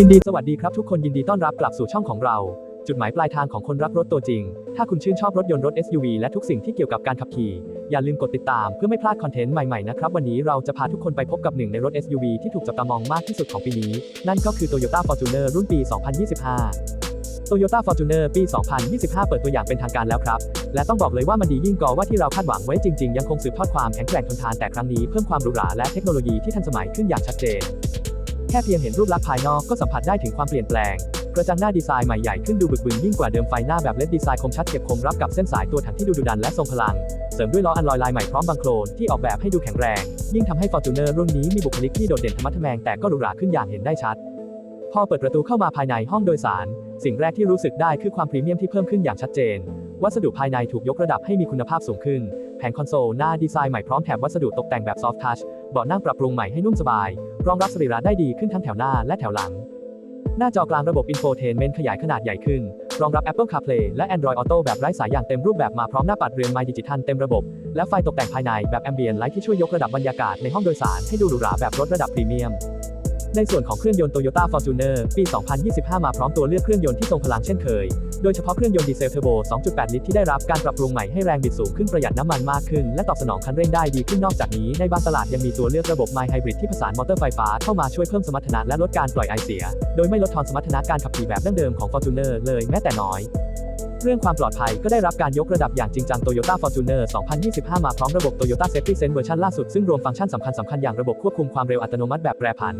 ยินดีสวัสดีครับทุกคนยินดีต้อนรับกลับสู่ช่องของเรา จุดหมายปลายทางของคนรักรถตัวจริง ถ้าคุณชื่นชอบรถยนต์รถ SUV และทุกสิ่งที่เกี่ยวกับการขับขี่ อย่าลืมกดติดตามเพื่อไม่พลาดคอนเทนต์ใหม่ๆนะครับ วันนี้เราจะพาทุกคนไปพบกับหนึ่งในรถ SUV ที่ถูกจับตามองมากที่สุดของปีนี้ นั่นก็คือ Toyota Fortuner รุ่นปี 2025 Toyota Fortuner ปี 2025 เปิดตัวอย่างเป็นทางการแล้วครับ และต้องบอกเลยว่ามันดียิ่งกว่าว่าที่เราคาดหวังไว้จริง ๆ ยังคงสืบทอดความแข็งแกร่งทนทานแต่ครั้งนี้เพิ่มความหรูหราและเทคโนโลยีที่ทันสมัยขึ้นอย่างชัดเจน แค่เพียงเห็นรูปลักษณ์ภายนอกก็สัมผัสได้ถึงความเปลี่ยนแปลง กระจังหน้าดีไซน์ใหม่ใหญ่ขึ้นดูบึกบึนยิ่งกว่าเดิมไฟหน้าแบบเลดดีไซน์คมชัดเก็บคมรับกับเส้นสายตัวถังที่ดูดุดันและทรงพลัง เสริมด้วยล้ออันลอยลายใหม่พร้อมบังโคลนที่ออกแบบให้ดูแข็งแรง ยิ่งทำให้ Fortuner รุ่นนี้มีบุคลิกที่โดดเด่นธรรมะทแมงแต่ก็หรูหราขึ้นอย่างเห็นได้ชัด พอเปิดประตูเข้ามาภายในห้องโดยสาร สิ่งแรกที่รู้สึกได้คือความพรีเมียมที่เพิ่มขึ้นอย่างชัดเจน วัสดุภายในถูกยกระดับให้มีคุณภาพสูงขึ้น แผงคอนโซลหน้าดีไซน์ใหม่พร้อมแถบวัสดุตกแต่งแบบ Soft Touch เบาะนั่งปรับปรุงใหม่ให้นุ่มสบาย รองรับสรีระได้ดีขึ้นทั้งแถวหน้าและแถวหลัง หน้าจอกลางระบบ Infotainment ขยายขนาดใหญ่ขึ้น รองรับ Apple CarPlay และ Android Auto แบบไร้สายอย่างเต็มรูปแบบมาพร้อมหน้าปัดเรือนไม้ดิจิทัลเต็มระบบ และไฟตกแต่งภายในแบบ Ambient Light ที่ช่วยยกระดับบรรยากาศในห้องโดยสารให้ดูหรูหราแบบรถระดับพรีเมียม ในส่วนของเครื่องยนต์ Toyota Fortuner ปี 2025 มาพร้อมตัวเลือกเครื่องยนต์ที่ทรงพลังเช่นเคย โดยเฉพาะเครื่องยนต์ดีเซลเทอร์โบ 2.8 ลิตรที่ได้รับการปรับปรุงใหม่ให้แรงบิดสูงขึ้นประหยัดน้ำมันมากขึ้น และตอบสนองคันเร่งได้ดีขึ้นนอกจากนี้ ในบางตลาดยังมีตัวเลือกระบบ My Hybrid ที่ผสานมอเตอร์ไฟฟ้าเข้ามาช่วยเพิ่มสมรรถนะและลดการปล่อยไอเสีย โดยไม่ลดทอนสมรรถนะการขับขี่แบบดั้งเดิมของ Fortuner เลยแม้แต่น้อย เรื่องความปลอดภัยก็ได้รับการยกระดับอย่างจริงจัง Toyota Fortuner 2025 มาพร้อมระบบ Toyota Safety Sense เวอร์ชันล่าสุด ซึ่งรวมฟังก์ชันสำคัญสำคัญอย่างระบบควบคุมความเร็วอัตโนมัติแบบแปรผัน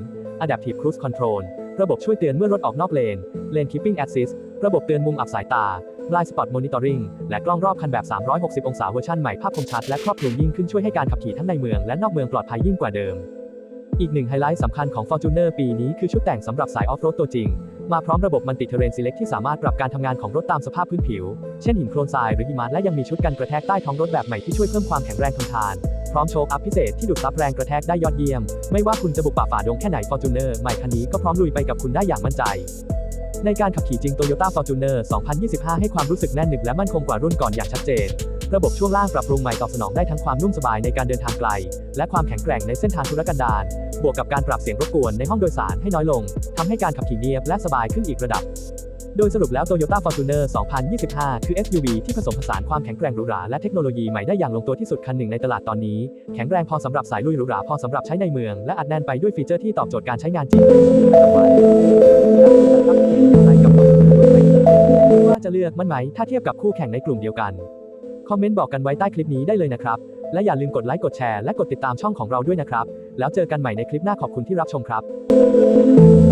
Adaptive Cruise Control ระบบช่วยเตือนเมื่อรถออกนอกเลน Lane Keeping Assist ระบบเตือนมุมอับสายตา Blind Spot Monitoring และกล้องรอบคันแบบ 360 องศาเวอร์ชันใหม่ภาพคมชัดและครอบคลุมยิ่งขึ้นช่วยให้การขับขี่ทั้งในเมืองและนอกเมืองปลอดภัยยิ่งกว่าเดิม อีกหนึ่งไฮไลท์สำคัญของ Fortuner ปีนี้คือชุดแต่งสำหรับสายออฟโรดตัวจริง มาพร้อมระบบมันติเทเรน Select ที่สามารถปรับการทำงานของรถตามสภาพพื้นผิว เช่นหินโคลนทรายหรือหิมะและยังมีชุดกันกระแทกใต้ท้องรถแบบใหม่ที่ช่วยเพิ่มความแข็งแรงทนทาน พร้อมโชคอัพพิเศษที่ดูดซับแรงกระแทกได้ยอดเยี่ยม ไม่ว่าคุณจะบุกป่าฝ่าดงแค่ไหน Fortuner ใหม่คันนี้ก็พร้อมลุยไปกับคุณได้อย่างมั่นใจ ในการขับขี่จริง Toyota Fortuner 2025 ให้ความรู้สึกแน่นหนึบและมั่นคงกว่ารุ่นก่อนอย่างชัดเจน ระบบช่วงล่างปรับปรุงใหม่ตอบสนองได้ทั้งความนุ่มสบายในการเดินทางไกล และความแข็งแกร่งในเส้นทางธุรกันดาร บวกกับการปรับเสียงรบกวนในห้องโดยสารให้น้อยลงทำให้การขับขี่เนียบและสบายขึ้นอีกระดับ โดยสรุปแล้ว Toyota Fortuner 2025 คือ SUV ที่ผสมผสานความแข็งแกร่งหรูหราและเทคโนโลยีใหม่ได้อย่างลงตัวที่สุดคันหนึ่งในตลาดตอนนี้ แข็งแรงพอสำหรับสายลุยหรูหราพอสำหรับใช้ในเมือง และอัดแน่นไปด้วยฟีเจอร์ที่ตอบโจทย์การใช้งานจริงว่าจะเลือกมันไหมถ้าเทียบกับคู่แข่งในกลุ่มเดียวกัน คอมเมนต์บอกกันไว้ใต้คลิปนี้ได้เลยนะครับ และอย่าลืมกดไลค์กดแชร์และกดติดตามช่องของเราด้วยนะครับ แล้วเจอกันใหม่ในคลิปหน้าขอบคุณที่รับชมครับ